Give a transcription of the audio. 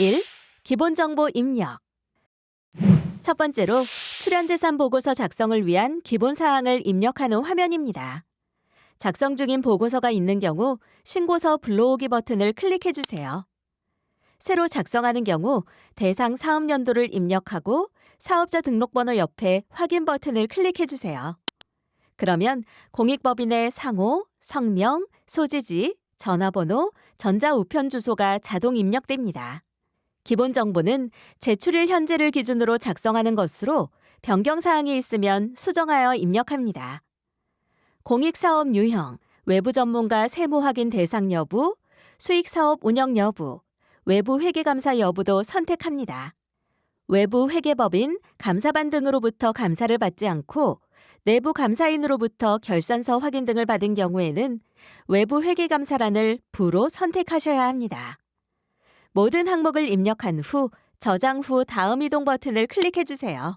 1. 기본정보 입력. 첫 번째로 출연재산 보고서 작성을 위한 기본 사항을 입력하는 화면입니다. 작성 중인 보고서가 있는 경우 신고서 불러오기 버튼을 클릭해 주세요. 새로 작성하는 경우 대상 사업 연도를 입력하고 사업자 등록번호 옆에 확인 버튼을 클릭해 주세요. 그러면 공익법인의 상호, 성명, 소지지, 전화번호, 전자우편 주소가 자동 입력됩니다. 기본 정보는 제출일 현재를 기준으로 작성하는 것으로 변경 사항이 있으면 수정하여 입력합니다. 공익사업 유형, 외부 전문가 세무 확인 대상 여부, 수익 사업 운영 여부, 외부 회계 감사 여부도 선택합니다. 외부 회계법인, 감사반 등으로부터 감사를 받지 않고 내부 감사인으로부터 결산서 확인 등을 받은 경우에는 외부 회계 감사란을 부로 선택하셔야 합니다. 모든 항목을 입력한 후 저장 후 다음 이동 버튼을 클릭해 주세요.